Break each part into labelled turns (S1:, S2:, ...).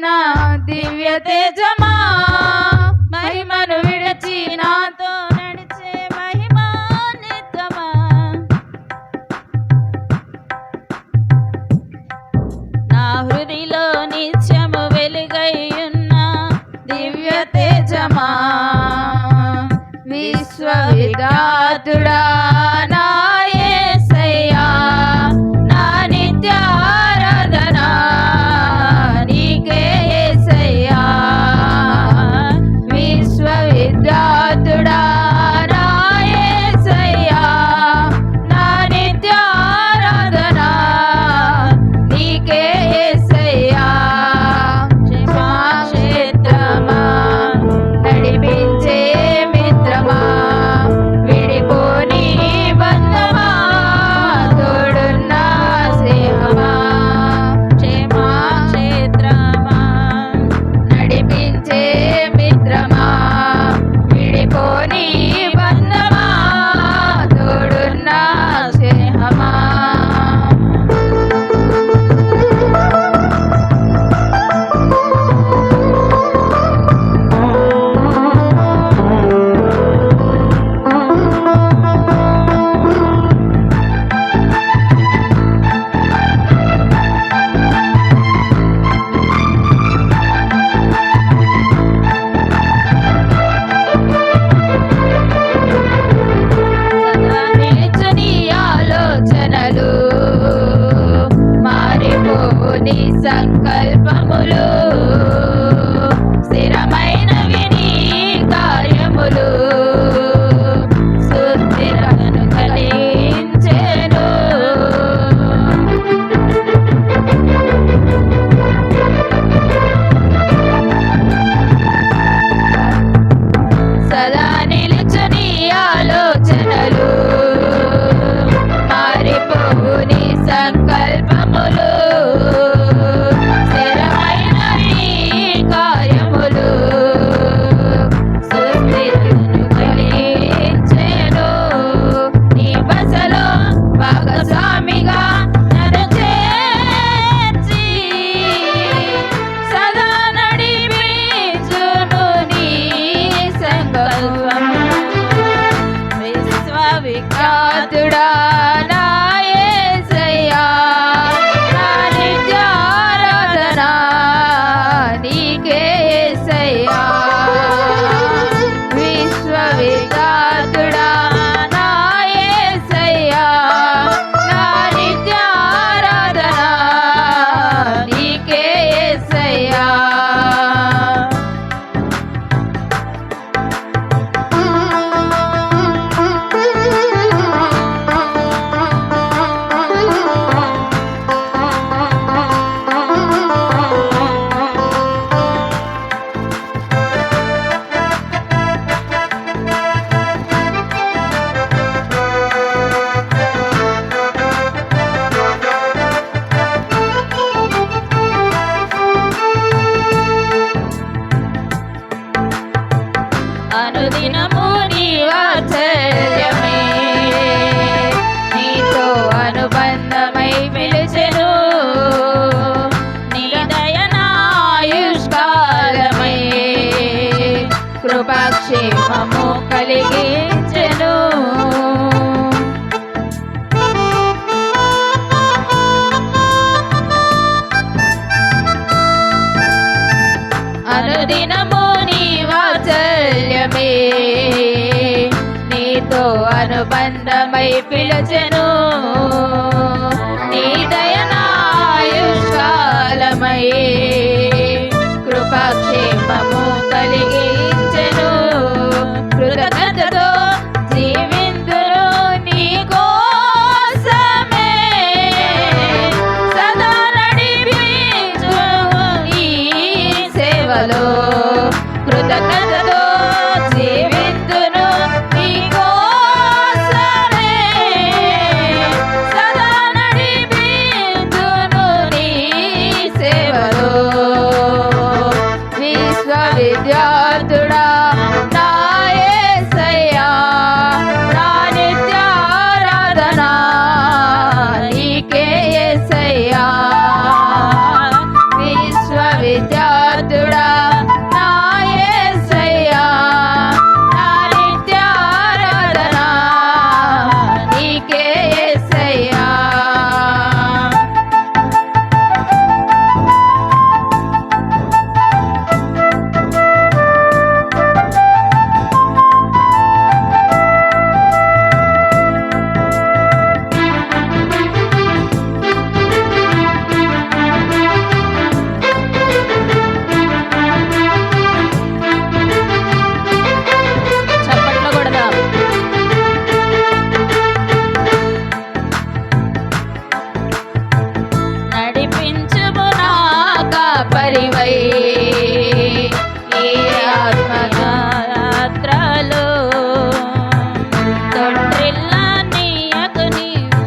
S1: నిన్న దివ్య తేజమా? మహిమను విడచి నాతో నడిచే మహిమా నిత్యమా? నా హృదిలో నిత్యము వెలుగై దివ్య తేజమా? విశ్వ విధాతుడా Napoli. పరివై. ఈ ఆత్మయాత్రలో తొట్టిల్ల నీయకు నీవు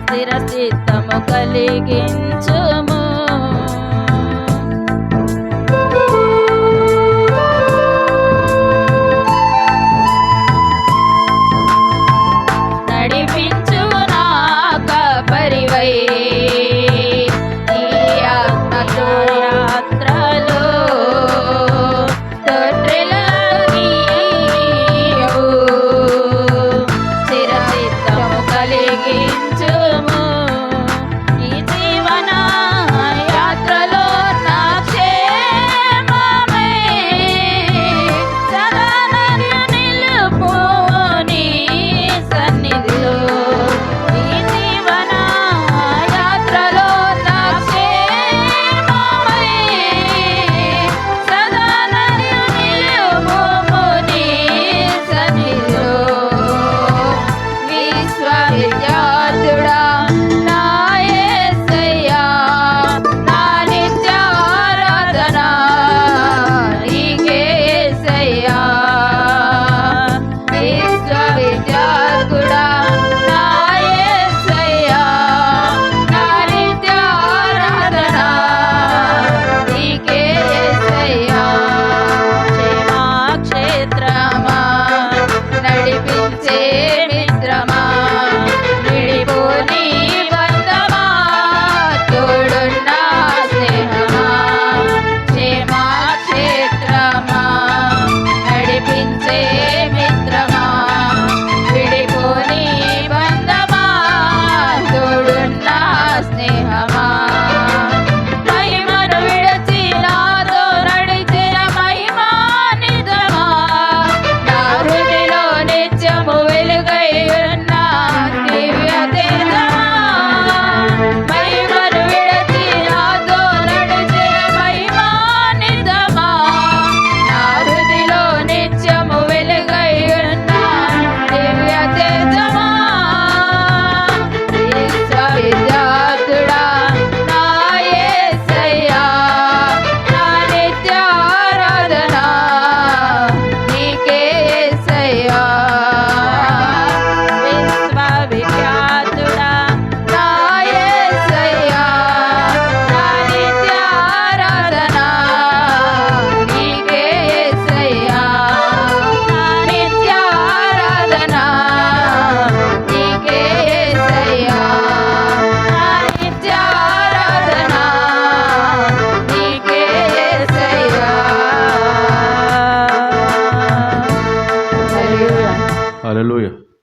S1: స్థిర చిత్తము కలిగించుము.